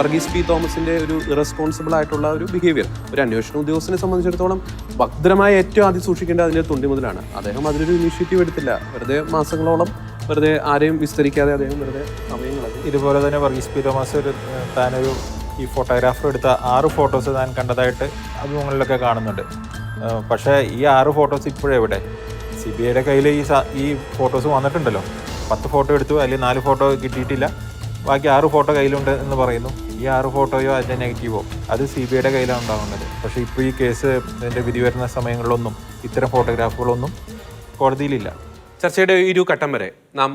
Varghese P തോമസിന്റെ ഒരു irresponsible ആയിട്ടുള്ള ഒരു ബിഹേവിയർ ഒരു അന്വേഷണ ഉദ്യോഗസ്ഥനെ സംബന്ധിച്ചിടത്തോളം ഭദ്രമായി ഏറ്റവും ആദ്യം സൂക്ഷിക്കേണ്ടത് അതിന്റെ തൊണ്ടി മുതലാണ്. അദ്ദേഹം അതിലൊരു ഇനിഷ്യേറ്റീവ് എടുത്തില്ല. വെറുതെ മാസങ്ങളോളം വെറുതെ ആരെയും വിസ്തരിക്കാതെ അദ്ദേഹം വെറുതെ സമയം കളഞ്ഞു ഇതുപോലെ തന്നെ വർഗീസ് പി തോമസ് ഒരു താനൊരു ഈ ഫോട്ടോഗ്രാഫർ എടുത്ത ആറ് ഫോട്ടോസ് താൻ കണ്ടതായിട്ട് അഭിമുഖങ്ങളിലൊക്കെ കാണുന്നുണ്ട്. പക്ഷേ ഈ ആറ് ഫോട്ടോസ് ഇപ്പോഴെവിടെ? സി ബി ഐയുടെ കയ്യിൽ ഈ ഈ ഫോട്ടോസ് വന്നിട്ടുണ്ടല്ലോ. പത്ത് ഫോട്ടോ എടുത്തു അല്ലെങ്കിൽ നാല് ഫോട്ടോ കിട്ടിയിട്ടില്ല. ബാക്കി ആറ് ഫോട്ടോ കയ്യിലുണ്ട് എന്ന് പറയുന്നു. ഈ ആറ് ഫോട്ടോയോ അതിന്റെ നെഗറ്റീവോ? അത് സി ബി ഐയുടെ കയ്യിലാണ് ഉണ്ടാകുന്നത് പക്ഷേ ഇപ്പോൾ ഈ കേസ് ഇതിന്റെ വിധി വരുന്ന സമയങ്ങളിലൊന്നും ഇത്തരം ഫോട്ടോഗ്രാഫുകളൊന്നും കോടതിയിലില്ല. ചർച്ചയുടെ ഒരു ഘട്ടം വരെ നാം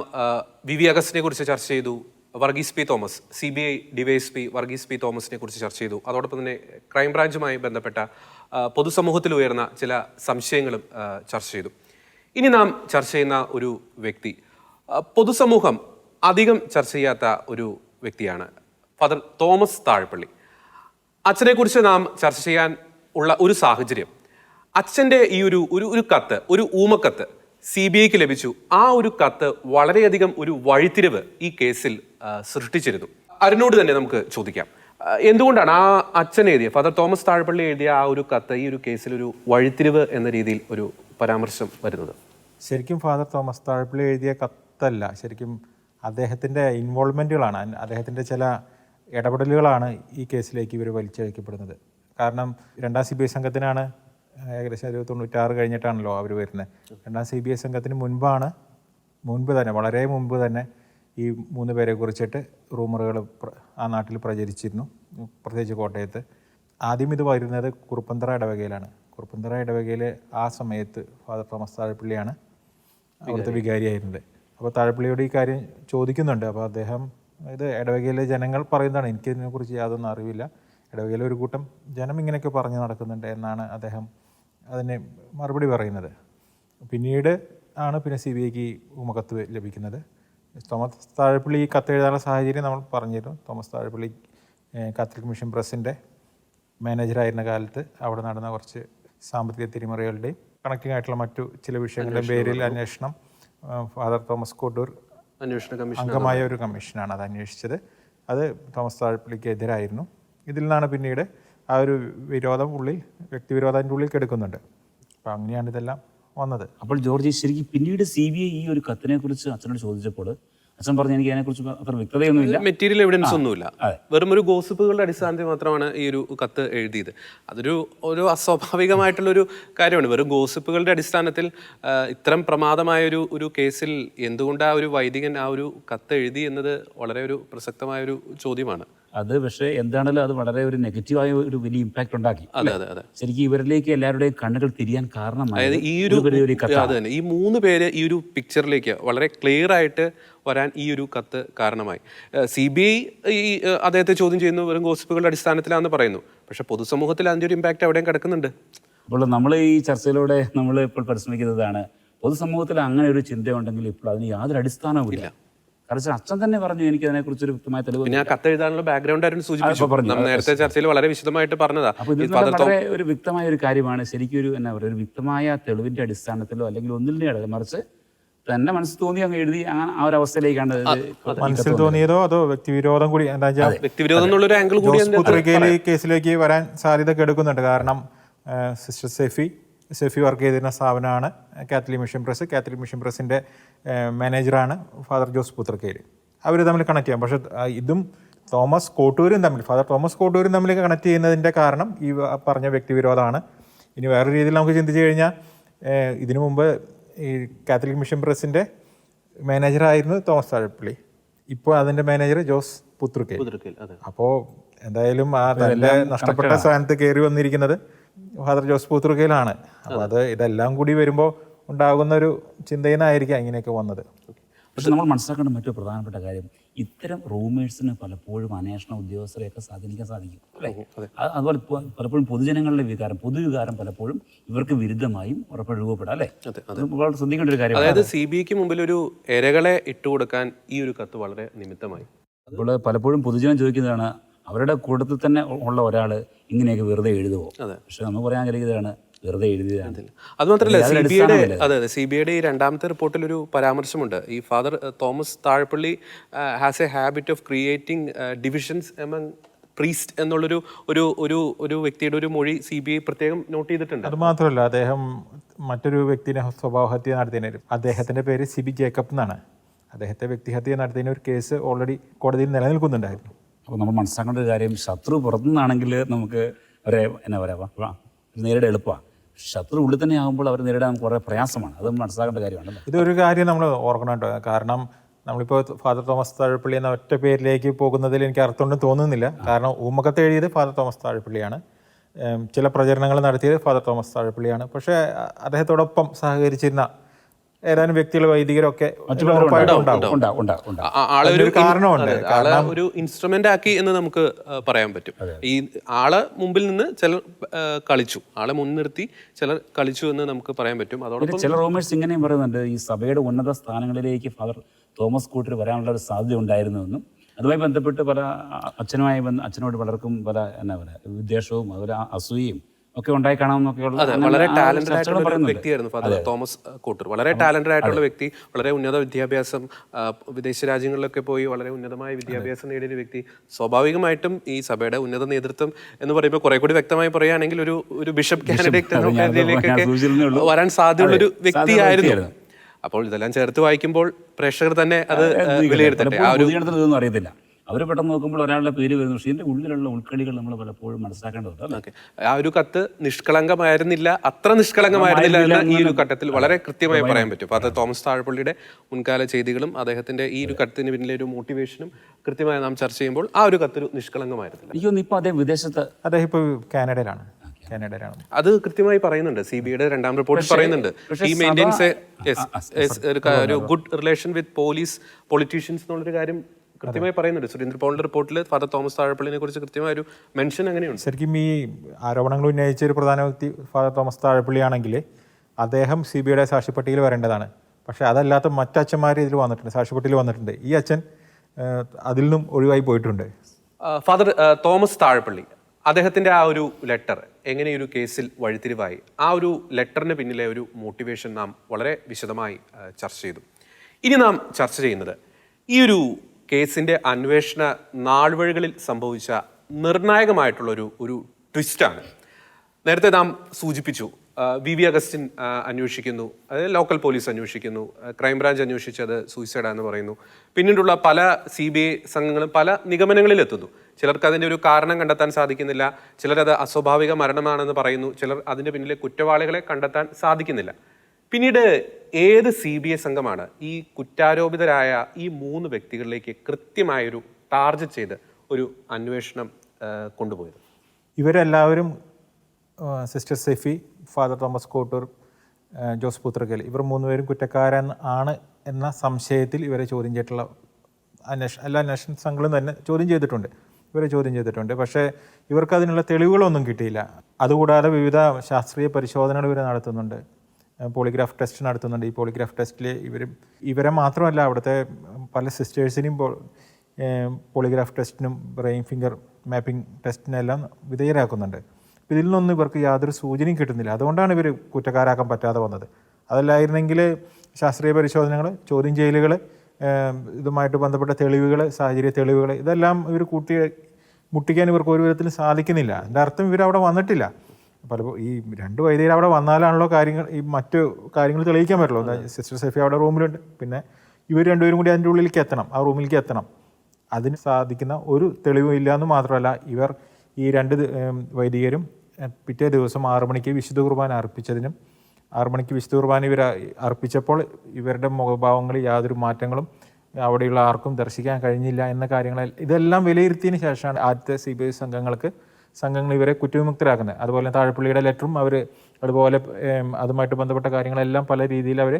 വി വി അഗസ്റ്റിനെ കുറിച്ച് ചർച്ച ചെയ്തു. Varghese P Thomas C B I D Y S P Varghese P തോമസിനെ കുറിച്ച് ചർച്ച ചെയ്തു. അതോടൊപ്പം തന്നെ ക്രൈംബ്രാഞ്ചുമായി ബന്ധപ്പെട്ട പൊതുസമൂഹത്തിൽ ഉയർന്ന ചില സംശയങ്ങളും ചർച്ച ചെയ്തു. ഇനി നാം ചർച്ച ചെയ്യുന്ന ഒരു വ്യക്തി പൊതുസമൂഹം അധികം ചർച്ച ചെയ്യാത്ത ഒരു വ്യക്തിയാണ് ഫാദർ തോമസ് താഴ്പള്ളി അച്ഛനെക്കുറിച്ച് നാം ചർച്ച ചെയ്യാൻ ഉള്ള ഒരു സാഹചര്യം. അച്ഛന്റെ ഈ ഒരു ഒരു ഒരു കത്ത് ഒരു ഊമക്കത്ത് സി ബി ഐക്ക് ലഭിച്ചു. ആ ഒരു കത്ത് വളരെയധികം ഒരു വഴിത്തിരിവ് ഈ കേസിൽ സൃഷ്ടിച്ചിരുന്നു. അരുണോട് തന്നെ നമുക്ക് ചോദിക്കാം. എന്തുകൊണ്ടാണ് ആ അച്ഛൻ എഴുതിയ ഫാദർ തോമസ് താഴ്പള്ളി എഴുതിയ ആ ഒരു കത്ത് ഈ ഒരു കേസിൽ ഒരു വഴിത്തിരിവ് എന്ന രീതിയിൽ ഒരു പരാമർശം വരുന്നത്? ശരിക്കും ഫാദർ തോമസ് താഴ്പള്ളി എഴുതിയ കത്തല്ല. ശരിക്കും അദ്ദേഹത്തിന്റെ ഇൻവോൾവ്മെന്റുകളാണ് അദ്ദേഹത്തിന്റെ ചില ഇടപെടലുകളാണ് ഈ കേസിലേക്ക് ഇവർ വലിച്ചഴിക്കപ്പെടുന്നത് കാരണം രണ്ടാം സി ബി ഐ സംഘത്തിനാണ് ഏകദേശം ഒരു തൊണ്ണൂറ്റാറ് കഴിഞ്ഞിട്ടാണല്ലോ അവർ വരുന്നത്. രണ്ടാം സി ബി ഐ സംഘത്തിന് മുൻപാണ് മുൻപ് തന്നെ വളരെ മുൻപ് തന്നെ ഈ മൂന്ന് പേരെ കുറിച്ചിട്ട് റൂമറുകൾ ആ നാട്ടിൽ പ്രചരിച്ചിരുന്നു പ്രത്യേകിച്ച് കോട്ടയത്ത്. ആദ്യം ഇത് വരുന്നത് കുറുപ്പന്തറ ഇടവകയിലാണ്. കുറുപ്പന്തറ ഇടവകയിൽ ആ സമയത്ത് ഫാദർ തോമസ് താഴപ്പള്ളിയാണ് അവിടുത്തെ വികാരിയായിരുന്നത്. അപ്പോൾ താഴപ്പള്ളിയോട് ഈ കാര്യം ചോദിക്കുന്നുണ്ട്. അപ്പോൾ അദ്ദേഹം ഇത് ഇടവകയിലെ ജനങ്ങൾ പറയുന്നതാണ്. എനിക്ക് ഇതിനെക്കുറിച്ച് യാതൊന്നും അറിവില്ല. ഇടവകയിലെ ഒരു കൂട്ടം ജനം ഇങ്ങനെയൊക്കെ പറഞ്ഞു നടക്കുന്നുണ്ട് എന്നാണ് അദ്ദേഹം അതിന് മറുപടി പറയുന്നത്. പിന്നീട് ആണ് പിന്നെ സി ബി ഐക്ക് ഉമകത്ത് ലഭിക്കുന്നത്. തോമസ് താഴപ്പള്ളി ഈ കത്ത് എഴുതാനുള്ള സാഹചര്യം നമ്മൾ പറഞ്ഞിരുന്നു. തോമസ് താഴപ്പള്ളി കാത്തലിക് മിഷൻ പ്രസിന്റെ മാനേജറായിരുന്ന കാലത്ത് അവിടെ നടന്ന കുറച്ച് സാമ്പത്തിക തിരിമറികളുടെയും കണക്റ്റിംഗ് ആയിട്ടുള്ള മറ്റു ചില വിഷയങ്ങളുടെയും പേരിൽ അന്വേഷണം ഫാദർ തോമസ് കോട്ടൂർ അന്വേഷണ കമ്മീഷൻ അംഗമായ ഒരു കമ്മീഷനാണ് അത് അന്വേഷിച്ചത്. അത് തോമസ് താഴ്പ്പള്ളിക്ക് എതിരായിരുന്നു. ഇതിൽ നിന്നാണ് പിന്നീട് ആ ഒരു വിരോധം ഉള്ളിൽ വ്യക്തിവിരോധത്തിന്റെ ഉള്ളിൽ കെടുക്കുന്നുണ്ട്. അപ്പോൾ അങ്ങനെയാണ് ഇതെല്ലാം വന്നത്. അപ്പോൾ ജോർജ് ശരിക്കും പിന്നീട് സി ബി ഐ ഈ ഒരു കത്തിനെ കുറിച്ച് അച്ഛനോട് ചോദിച്ചപ്പോൾ അച്ഛൻ പറഞ്ഞു എനിക്ക് അതിനെക്കുറിച്ച് അത്ര വ്യക്തതയൊന്നുമില്ല. മെറ്റീരിയൽ എവിഡൻസ് ഒന്നുമില്ല. വെറും ഒരു ഗോസിപ്പുകളുടെ അടിസ്ഥാനത്തിൽ മാത്രമാണ് ഈ ഒരു കത്ത് എഴുതിയത്. അതൊരു ഒരു അസ്വാഭാവികമായിട്ടുള്ള ഒരു കാര്യമാണ്. വെറും ഗോസിപ്പുകളുടെ അടിസ്ഥാനത്തിൽ ഇത്രയും ഇത്തരം പ്രമാദമായ ഒരു ഒരു കേസിൽ എന്തുകൊണ്ട് ആ ഒരു വൈദികൻ ആ ഒരു കത്ത് എഴുതി എന്നത് വളരെ ഒരു പ്രസക്തമായ ഒരു ചോദ്യമാണ്. അത് പക്ഷേ എന്താണല്ലോ അത് വളരെ ഒരു നെഗറ്റീവായ ഒരു വലിയ ഇമ്പാക്ട് ഉണ്ടാക്കി. അതെ അതെ അതെ. ശരിക്കും ഇവരിലേക്ക് എല്ലാവരുടെയും കണ്ണുകൾ തിരിയാൻ കാരണമായി. ഈ ഒരു തന്നെ ഈ മൂന്ന് പേര് ഈ ഒരു പിക്ചറിലേക്ക് വളരെ ക്ലിയർ ആയിട്ട് വരാൻ ഈ ഒരു കത്ത് കാരണമായി. സി ബി ഐ ഈ അദ്ദേഹത്തെ ചോദ്യം ചെയ്യുന്നു വെറും ഗോസിപ്പുകളുടെ അടിസ്ഥാനത്തിലാണെന്ന് പറയുന്നു. പക്ഷെ പൊതുസമൂഹത്തിൽ അതിന്റെ ഒരു ഇമ്പാക്റ്റ് അവിടെയും കിടക്കുന്നുണ്ട്? അപ്പോൾ നമ്മൾ ഈ ചർച്ചയിലൂടെ നമ്മൾ ഇപ്പോൾ പരിശ്രമിക്കുന്നതാണ്. പൊതുസമൂഹത്തിൽ അങ്ങനെ ഒരു ചിന്തയുണ്ടെങ്കിൽ ഇപ്പോൾ അതിന് യാതൊരു അടിസ്ഥാനവുമില്ല. കാരണം അച്ഛൻ തന്നെ പറഞ്ഞു എനിക്ക് അതിനെക്കുറിച്ച് ഒരു വ്യക്തമായ തെളിവ് പിന്നെ ആ കത്ത് എഴുതാനുള്ള ബാക്ക്ഗ്രൗണ്ട് ആയിരുന്നു സൂചിപ്പിച്ചു. നേരത്തെ ചർച്ചയിൽ വളരെ വിശദമായിട്ട് പറഞ്ഞതാ. അപ്പൊ ഇത് വളരെ ഒരു വ്യക്തമായ ഒരു കാര്യമാണ്. ശരിക്കും ഒരു എന്നാ പറയുക ഒരു വ്യക്തമായ തെളിവിന്റെ അടിസ്ഥാനത്തിലോ അല്ലെങ്കിൽ ഒന്നിന്റെ അടക്കം മറിച്ച് തന്നെ മനസ്സിൽ തോന്നി അങ്ങ് എഴുതി ആ ആ ഒരു അവസ്ഥയിലേക്കാണ് മനസ്സിൽ തോന്നിയതോ അതോ വ്യക്തിവിരോധം കൂടി എന്താ വെച്ചാൽ വ്യക്തിവിരോധം എന്നുള്ളൊരു ആംഗിൾ കൂടി കേസിലേക്ക് വരാൻ സാധ്യത കെടുക്കുന്നുണ്ട് കാരണം സിസ്റ്റർ സെഫി സെഫി വർക്ക് ചെയ്തിരുന്ന സ്ഥാപനമാണ് Catholic mission press. Catholic mission പ്രസിന്റെ മാനേജറാണ് ഫാദർ ജോസ് പുത്രക്കേർ അവർ തമ്മിൽ കണക്ട് ചെയ്യാം. പക്ഷേ ഇതും തോമസ് കോട്ടൂരും തമ്മിൽ ഫാദർ തോമസ് കോട്ടൂരും തമ്മിൽ കണക്ട് ചെയ്യുന്നതിന്റെ കാരണം ഈ പറഞ്ഞ വ്യക്തിവിരോധമാണ് ഇനി വേറെ രീതിയിൽ നമുക്ക് ചിന്തിച്ചു കഴിഞ്ഞാൽ ഇതിനു മുമ്പ് ഈ കാത്തലിക് മിഷൻ പ്രസിന്റെ മാനേജറായിരുന്നു തോമസ് താഴപ്പള്ളി. ഇപ്പോൾ അതിന്റെ മാനേജർ ജോസ് പുത്രക്കേൽ അപ്പോൾ എന്തായാലും ആ തന്റെ നഷ്ടപ്പെട്ട സ്ഥാനത്ത് കയറി വന്നിരിക്കുന്നത് ഫാദർ ജോസ് പൂത്തുറുക്കയിലാണ് അപ്പോൾ അത്. ഇതെല്ലാം കൂടി വരുമ്പോൾ ഉണ്ടാകുന്ന ഒരു ചിന്തയിൽ നിന്നായിരിക്കാം ഇങ്ങനെയൊക്കെ വന്നത്. പക്ഷെ നമ്മൾ മനസ്സിലാക്കേണ്ട മറ്റൊരു പ്രധാനപ്പെട്ട കാര്യം ഇത്തരം റൂമേഴ്സിന് പലപ്പോഴും അന്വേഷണ ഉദ്യോഗസ്ഥരെയൊക്കെ സ്വാധീനിക്കാൻ സാധിക്കും അല്ലേ? അത്. അതുപോലെ പലപ്പോഴും പൊതുജനങ്ങളുടെ വികാരം പൊതുവികാരം പലപ്പോഴും ഇവർക്ക് വിരുദ്ധമായും ഉറപ്പ് രൂപപ്പെടാം അല്ലേ? വളരെ ശ്രദ്ധിക്കേണ്ട ഒരു കാര്യം അതായത് സി ബി ഐക്ക് മുമ്പിൽ ഒരു ഇരകളെ ഇട്ടുകൊടുക്കാൻ ഈ ഒരു കത്ത് വളരെ നിമിത്തമായി. അപ്പോൾ പലപ്പോഴും പൊതുജനം ചോദിക്കുന്നതാണ് അവരുടെ കൂട്ടത്തിൽ തന്നെ ഉള്ള ഒരാൾ ഇങ്ങനെയൊക്കെ വെറുതെ എഴുതുമോ അതെ. പക്ഷെ നമ്മൾ പറയാൻ ആഗ്രഹിക്കുന്നതാണ് വെറുതെ എഴുതിയതാണ്. അത് മാത്രമല്ല സി ബി ഐയുടെ അതെ അതെ സി ബി ഐയുടെ ഈ രണ്ടാമത്തെ റിപ്പോർട്ടിൽ ഒരു പരാമർശമുണ്ട്. ഈ father Thomas Thazhappally has a habit of creating divisions among priest എന്നുള്ളൊരു ഒരു ഒരു ഒരു വ്യക്തിയുടെ ഒരു മൊഴി സി ബി ഐ പ്രത്യേകം നോട്ട് ചെയ്തിട്ടുണ്ട്. അത് മാത്രമല്ല അദ്ദേഹം മറ്റൊരു വ്യക്തിനെ സ്വഭാവഹത്യ നടത്തിയതിന് അദ്ദേഹത്തിന്റെ പേര് സിബി ജേക്കബ് എന്നാണ്. അദ്ദേഹത്തെ വ്യക്തിഹത്യ നടത്തിയതിന് ഒരു കേസ് ഓൾറെഡി കോടതിയിൽ നിലനിൽക്കുന്നുണ്ടായിരുന്നു. അപ്പോൾ നമ്മൾ മനസ്സിലാക്കേണ്ട ഒരു കാര്യം ശത്രു പുറത്തുനിന്നാണെങ്കിൽ നമുക്ക് അവരെ എന്നാ പറയാം നേരിടാൻ എളുപ്പമാണ് ശത്രു ഉള്ളിൽ തന്നെ ആകുമ്പോൾ അവർ നേരിടാൻ കുറേ പ്രയാസമാണ്. അത് മനസ്സിലാക്കേണ്ട കാര്യമാണ് ഇതൊരു കാര്യം നമ്മൾ ഓർക്കണം കേട്ടോ. കാരണം നമ്മളിപ്പോൾ ഫാദർ തോമസ് താഴപ്പള്ളി എന്ന ഒറ്റ പേരിലേക്ക് പോകുന്നതിൽ എനിക്ക് അർത്ഥമുണ്ടെന്ന് തോന്നുന്നില്ല. കാരണം ഊമക്കത്ത് എഴുതിയത് ഫാദർ തോമസ് താഴപ്പള്ളിയാണ്. ചില പ്രചരണങ്ങൾ നടത്തിയത് ഫാദർ തോമസ് താഴപ്പള്ളിയാണ്. പക്ഷേ അദ്ദേഹത്തോടൊപ്പം സഹകരിച്ചിരുന്ന ഏതാനും വ്യക്തികൾ വൈദികരൊക്കെ ആളെ ഒരു ഇൻസ്ട്രുമെന്റ് ആക്കി എന്ന് നമുക്ക് പറയാൻ പറ്റും. ഈ ആളെ മുമ്പിൽ നിന്ന് ചിലർ കളിച്ചു. ആളെ മുൻനിർത്തി ചിലർ കളിച്ചു എന്ന് നമുക്ക് പറയാൻ പറ്റും. അതോടൊപ്പം ചില റോമേഴ്സ് ഇങ്ങനെയും പറയുന്നുണ്ട് ഈ സഭയുടെ ഉന്നത സ്ഥാനങ്ങളിലേക്ക് ഫാദർ തോമസ് കൂട്ടർ വരാനുള്ള ഒരു സാധ്യത ഉണ്ടായിരുന്നുവെന്നും അതുമായി ബന്ധപ്പെട്ട് പല അച്ഛനുമായി അച്ഛനോട് പലർക്കും പല എന്നാ പറയുക വിദ്വേഷവും അതുപോലെ അസൂയയും ഒക്കെ ഉണ്ടായി കാണാമെന്നൊക്കെയുള്ള വളരെ ടാലന്റഡ് ആയിട്ടുള്ള ഒരു വ്യക്തിയായിരുന്നു ഫാദർ തോമസ് കൂട്ടർ. വളരെ ടാലന്റഡ് ആയിട്ടുള്ള വ്യക്തി വളരെ ഉന്നത വിദ്യാഭ്യാസം വിദേശ രാജ്യങ്ങളിലൊക്കെ പോയി വളരെ ഉന്നതമായ വിദ്യാഭ്യാസം നേടിയ ഒരു വ്യക്തി. സ്വാഭാവികമായിട്ടും ഈ സഭയുടെ ഉന്നത നേതൃത്വം എന്ന് പറയുമ്പോൾ കുറെ കൂടി വ്യക്തമായി പറയുകയാണെങ്കിൽ ഒരു ഒരു ബിഷപ്പ് കാൻഡിഡേറ്റ്. വരാൻ സാധ്യതയുള്ള ഒരു വ്യക്തിയായിരുന്നു. അപ്പോൾ ഇതെല്ലാം ചേർത്ത് വായിക്കുമ്പോൾ പ്രേക്ഷകർ തന്നെ അത് വിലയിരുത്തട്ടെ. ആ അറിയത്തില്ല. അവർ പെട്ടെന്ന് നോക്കുമ്പോൾ ഒരാളുടെ പേര് വരുന്നു. പക്ഷേ എന്റെ ഉള്ളിലുള്ള ഉൾക്കളികൾ നമ്മൾ പലപ്പോഴും മനസ്സിലാക്കേണ്ടതുണ്ട് അല്ലേ? ആ ഒരു കത്ത് നിഷ്കളങ്കമായിരുന്നില്ല അത്ര നിഷ്കളങ്കമായിരുന്നില്ല എന്ന് ഈ ഒരു ഘട്ടത്തിൽ വളരെ കൃത്യമായി പറയാൻ പറ്റും. അപ്പോൾ അത്. തോമസ് താഴപ്പള്ളിയുടെ മുൻകാല ചെയ്തികളും അദ്ദേഹത്തിന്റെ ഈ ഒരു കത്തിന് പിന്നിലെ ഒരു മോട്ടിവേഷനും കൃത്യമായി നാം ചർച്ച ചെയ്യുമ്പോൾ ആ ഒരു കത്തൊരു നിഷ്കളങ്കമായിരുന്നില്ല. എനിക്ക് തോന്നുന്നു ഇപ്പോൾ അദ്ദേഹം വിദേശത്ത് അദ്ദേഹം ഇപ്പോൾ കാനഡയിലാണ്. കാനഡയിലാണ്. അത് കൃത്യമായി പറയുന്നുണ്ട്. സി ബി ഐയുടെ രണ്ടാം റിപ്പോർട്ടിൽ പറയുന്നുണ്ട്. ഈ മെയിന്റെയിൻസ് ഒരു good relation with police politicians എന്നുള്ളൊരു കാര്യം കൃത്യമായി പറയുന്നുണ്ട്. സുരേന്ദ്ര പോളിന്റെ റിപ്പോർട്ടിൽ ഫാദർ തോമസ് താഴപ്പള്ളിനെ കുറിച്ച് കൃത്യമായ ഒരു മെൻഷൻ അങ്ങനെയുണ്ട്. ശരിക്കും ഈ ആരോപണങ്ങൾ ഉന്നയിച്ച ഒരു പ്രധാന വ്യക്തി ഫാദർ തോമസ് താഴപ്പള്ളിയാണെങ്കിൽ അദ്ദേഹം സി ബി ഐയുടെ സാക്ഷിപ്പട്ടികയിൽ വരേണ്ടതാണ്. പക്ഷേ അതല്ലാത്ത മറ്റച്ഛന്മാർ ഇതിൽ വന്നിട്ടുണ്ട് സാക്ഷിപ്പട്ടികയിൽ വന്നിട്ടുണ്ട്. ഈ അച്ഛൻ അതിൽ നിന്നും ഒഴിവായി പോയിട്ടുണ്ട്. ഫാദർ തോമസ് താഴപ്പള്ളി അദ്ദേഹത്തിന്റെ ആ ഒരു ലെറ്റർ എങ്ങനെ ഒരു കേസിൽ വഴിത്തിരിവായി? ആ ഒരു ലെറ്ററിന് പിന്നിലെ ഒരു മോട്ടിവേഷൻ നാം വളരെ വിശദമായി ചർച്ച ചെയ്തു. ഇനി നാം ചർച്ച ചെയ്യുന്നത് ഈ ഒരു കേസിന്റെ അന്വേഷണ നാൾവഴികളിൽ സംഭവിച്ച നിർണായകമായിട്ടുള്ള ഒരു ട്വിസ്റ്റാണ്. നേരത്തെ നാം സൂചിപ്പിച്ചു വി വി അഗസ്റ്റിൻ അന്വേഷിക്കുന്നു അതായത് ലോക്കൽ പോലീസ് അന്വേഷിക്കുന്നു ക്രൈംബ്രാഞ്ച് അന്വേഷിച്ചത് സൂയിസൈഡാന്ന് പറയുന്നു. പിന്നീടുള്ള പല സി ബി ഐ സംഘങ്ങളും പല നിഗമനങ്ങളിൽ എത്തുന്നു. ചിലർക്ക് അതിന്റെ ഒരു കാരണം കണ്ടെത്താൻ സാധിക്കുന്നില്ല ചിലരത് അസ്വാഭാവിക മരണമാണെന്ന് പറയുന്നു ചിലർ അതിന്റെ പിന്നിലെ കുറ്റവാളികളെ കണ്ടെത്താൻ സാധിക്കുന്നില്ല. പിന്നീട് ഏത് സി ബി ഐ സംഘമാണ് ഈ കുറ്റാരോപിതരായ ഈ മൂന്ന് വ്യക്തികളിലേക്ക് കൃത്യമായൊരു ടാർജറ്റ് ചെയ്ത് ഒരു അന്വേഷണം കൊണ്ടുപോയത്? ഇവരെല്ലാവരും sister Sephy father Thomas Kottoor Jose Puthrakkal ഇവർ മൂന്നുപേരും കുറ്റക്കാരൻ ആണ് എന്ന സംശയത്തിൽ ഇവരെ ചോദ്യം ചെയ്തിട്ടുള്ള അന്വേഷണ എല്ലാ അന്വേഷണ സംഘങ്ങളും തന്നെ ചോദ്യം ചെയ്തിട്ടുണ്ട്. ഇവരെ ചോദ്യം ചെയ്തിട്ടുണ്ട്. പക്ഷേ ഇവർക്ക് അതിനുള്ള തെളിവുകളൊന്നും കിട്ടിയില്ല. അതുകൂടാതെ വിവിധ ശാസ്ത്രീയ പരിശോധനകൾ ഇവർ നടത്തുന്നുണ്ട്. പോളിഗ്രാഫ് ടെസ്റ്റ് നടത്തുന്നുണ്ട്. ഈ പോളിഗ്രാഫ് ടെസ്റ്റിൽ ഇവർ ഇവരെ മാത്രമല്ല അവിടുത്തെ പല സിസ്റ്റേഴ്സിനെയും പോളിഗ്രാഫ് ടെസ്റ്റിനും ബ്രെയിൻ ഫിംഗർ മാപ്പിംഗ് ടെസ്റ്റിനെല്ലാം വിധേയരാക്കുന്നുണ്ട്. ഇതിൽ നിന്നൊന്നും ഇവർക്ക് യാതൊരു സൂചനയും കിട്ടുന്നില്ല. അതുകൊണ്ടാണ് ഇവർ കുറ്റക്കാരാക്കാൻ പറ്റാതെ വന്നത്. അതല്ലായിരുന്നെങ്കിൽ ശാസ്ത്രീയ പരിശോധനകൾ ചോദ്യം ചെയ്യലുകൾ ഇതുമായിട്ട് ബന്ധപ്പെട്ട തെളിവുകൾ സാഹചര്യ തെളിവുകൾ ഇതെല്ലാം ഇവർ കൂട്ടി മുട്ടിക്കാൻ ഇവർക്ക് ഒരു വിധത്തിൽ സാധിക്കുന്നില്ല. എന്റെ അർത്ഥം ഇവരവിടെ വന്നിട്ടില്ല. പലപ്പോൾ ഈ രണ്ട് വൈദികർ അവിടെ വന്നാലാണല്ലോ കാര്യങ്ങൾ ഈ മറ്റു കാര്യങ്ങൾ തെളിയിക്കാൻ പറ്റുള്ളൂ. സിസ്റ്റർ സെഫി അവിടെ റൂമിലുണ്ട്. പിന്നെ ഇവർ രണ്ടുപേരും കൂടി അതിന്റെ ഉള്ളിലേക്ക് എത്തണം ആ റൂമിലേക്ക് എത്തണം. അതിന് സാധിക്കുന്ന ഒരു തെളിവും ഇല്ല എന്ന് മാത്രമല്ല ഇവർ ഈ രണ്ട് വൈദികരും പിറ്റേ ദിവസം ആറു മണിക്ക് വിശുദ്ധ കുർബാന അർപ്പിച്ചതിനും ആറു മണിക്ക് വിശുദ്ധ കുർബാന ഇവർ അർപ്പിച്ചപ്പോൾ ഇവരുടെ മുഖഭാവങ്ങളിൽ യാതൊരു മാറ്റങ്ങളും അവിടെയുള്ള ആർക്കും ദർശിക്കാൻ കഴിഞ്ഞില്ല എന്ന കാര്യങ്ങൾ ഇതെല്ലാം വിലയിരുത്തിയതിന് ശേഷമാണ് ആദ്യത്തെ സി ബി ഐ സംഘങ്ങൾക്ക് സംഘങ്ങൾ ഇവരെ കുറ്റവിമുക്തരാക്കുന്നത്. അതുപോലെ താഴെപ്പള്ളിയുടെ ലെറ്ററും അവർ അതുപോലെ അതുമായിട്ട് ബന്ധപ്പെട്ട കാര്യങ്ങളെല്ലാം പല രീതിയിൽ അവർ